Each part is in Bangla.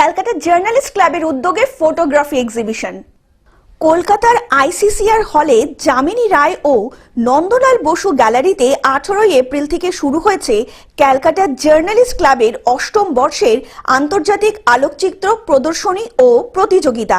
ক্যালকাটা জার্নালিস্ট ক্লাবের উদ্যোগে ফটোগ্রাফি এক্সিবিশন। কলকাতার আইসিসিআর হলে যামিনী রায় ও নন্দলাল বসু গ্যালারিতে আঠারোই এপ্রিল থেকে শুরু হয়েছে ক্যালকাটা জার্নালিস্ট ক্লাবের অষ্টম বর্ষের আন্তর্জাতিক আলোকচিত্র প্রদর্শনী ও প্রতিযোগিতা।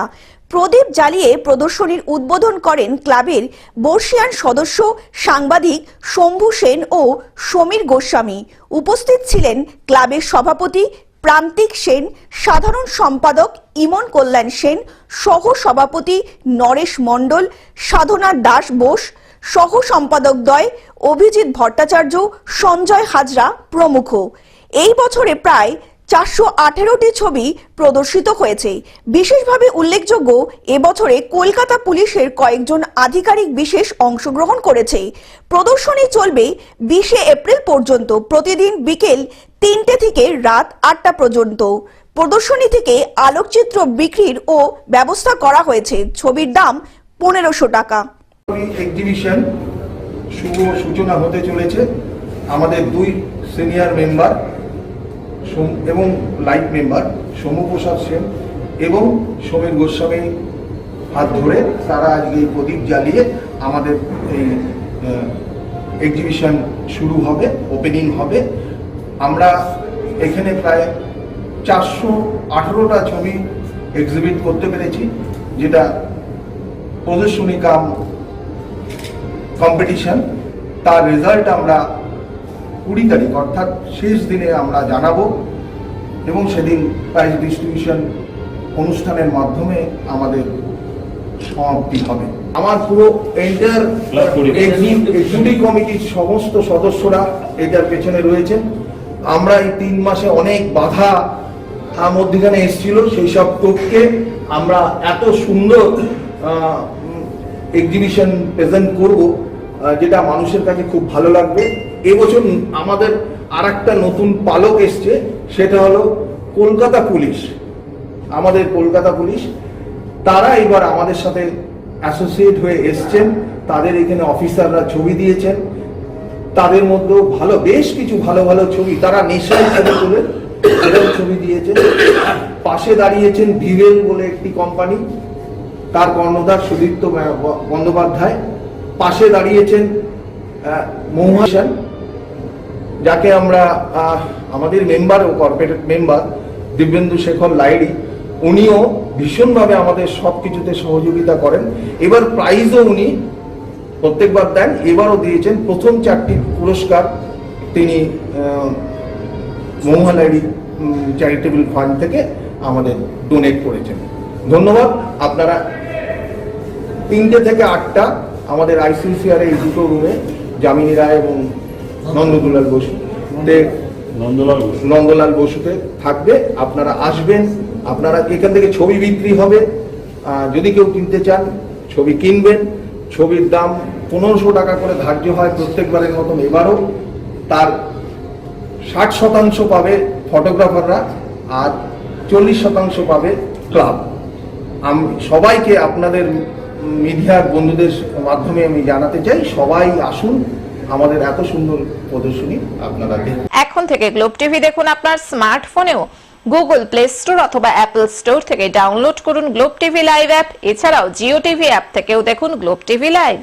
প্রদীপ জ্বালিয়ে প্রদর্শনীর উদ্বোধন করেন ক্লাবের বর্ষিয়ান সদস্য, সাংবাদিক শম্ভু সেন ও সমীর গোস্বামী। উপস্থিত ছিলেন ক্লাবের সভাপতি প্রান্তিক সেন, সাধারণ সম্পাদক ইমন কল্যাণ সেন, সহ সভাপতি নরেশ মণ্ডল, সাধনা দাস বোস, সহ সম্পাদক দ্বয় অভিজিৎ ভট্টাচার্য, সঞ্জয় হাজরা প্রমুখ। এই বছরে প্রায় চারশো আঠেরোটি ছবি প্রদর্শিত হয়েছে। বিশেষভাবে উল্লেখযোগ্য এবছরে কলকাতা পুলিশের কয়েকজন আধিকারিক বিশেষ অংশগ্রহণ করেছে। প্রদর্শনী চলবে বিশে এপ্রিল পর্যন্ত, প্রতিদিন বিকেল তিনটে থেকে রাত আটটা পর্যন্ত। প্রদর্শনী থেকে আলোকচিত্র বিক্রির ও ব্যবস্থা করা হয়েছে। ছবির দাম পনেরোশো টাকা। এক্সিবিশন শুভ সূচনা হতে চলেছে। আমাদের দুই সিনিয়র মেম্বার এবং লাইট মেম্বার সৌম্য প্রসাদ সেন এবং সমীর গোস্বামী হাত ধরে তারা আজকে প্রদীপ জ্বালিয়ে আমাদের এই এক্সিবিশন শুরু হবে ওপেনিং হবে। আমরা এখানে প্রায় চারশো আঠেরোটা ছবি এক্সিবিট করতে পেরেছি যেটা প্রদর্শনী কাম কম্পিটিশন তার রেজাল্ট আমরা কুড়ি তারিখ অর্থাৎ শেষ দিনে আমরা জানাব এবং সেদিন প্রাইজ ডিস্ট্রিবিউশন অনুষ্ঠানের মাধ্যমে আমাদের সমাপ্তি হবে। আমার পুরো এন্টার এক্সিকিউটিভ কমিটির সমস্ত সদস্যরা এটার পেছনে রয়েছেন। আমরা এই তিন মাসে অনেক বাধা মধ্যখানে এসেছিল, সেই সব টোপকে আমরা এত সুন্দর এক্সিবিশন প্রেজেন্ট করব যেটা মানুষের কাছে খুব ভালো লাগবে। এবছর আমাদের আর একটা নতুন পালক এসছে, সেটা হলো কলকাতা পুলিশ, আমাদের কলকাতা পুলিশ। তারা এবার আমাদের সাথে অ্যাসোসিয়েট হয়ে এসছেন, তাদের এখানে অফিসাররা ছবি দিয়েছেন। তাদের মধ্যেও ভালো বেশ কিছু ভালো ভালো ছবি। তারা নেশায় ছবি তুলে ছবি দিয়েছেন। পাশে দাঁড়িয়েছেন ভিভেল বলে একটি কোম্পানি তার কর্ণধার সুদীপ্ত বন্দ্যোপাধ্যায়। পাশে দাঁড়িয়েছেন আহ, মহুয়া সেন, যাকে আমরা আমাদের মেম্বার ও কর্পোরেট মেম্বার দিব্যেন্দু শেখর লাইড়ি উনিও ভীষণভাবে আমাদের সব কিছুতে সহযোগিতা করেন। এবার প্রাইজও উনি প্রত্যেকবার দেন এবারও দিয়েছেন প্রথম চারটি পুরস্কার। তিনি আহ, চ্যারিটেবল ফান্ড থেকে আমাদের ডোনেট করেছেন। ধন্যবাদ। আপনারা তিনটে থেকে আটটা আমাদের আইসিসিআর এই দুটো রুমে যামিনী রায় এবং নন্দদুলাল বসু নন্দলাল ঘোষ। নন্দলাল বসুতে থাকবে। আপনারা আসবেন। আপনারা এখান থেকে ছবি বিক্রি হবে। যদি কেউ কিনতে চান ছবি কিনবেন। ছবির দাম পনেরোশো টাকা করে ধার্য হয় প্রত্যেকবারের মতন এবারও। তার ষাট শতাংশ পাবে ফটোগ্রাফাররা আর চল্লিশ শতাংশ পাবে ক্লাব। আমি সবাইকে আপনাদের মিডিয়ার বন্ধুদের মাধ্যমে আমি জানাতে চাই, সবাই আসুন আমাদের এত সুন্দর প্রদর্শনী আপনারা এখন থেকে গ্লোব টিভি দেখুন আপনার স্মার্টফোনেও। গুগল প্লে স্টোর অথবা অ্যাপল স্টোর থেকে ডাউনলোড করুন গ্লোব টিভি লাইভ অ্যাপ। এছাড়াও জিও টিভি অ্যাপ থেকেও দেখুন গ্লোব টিভি লাইভ।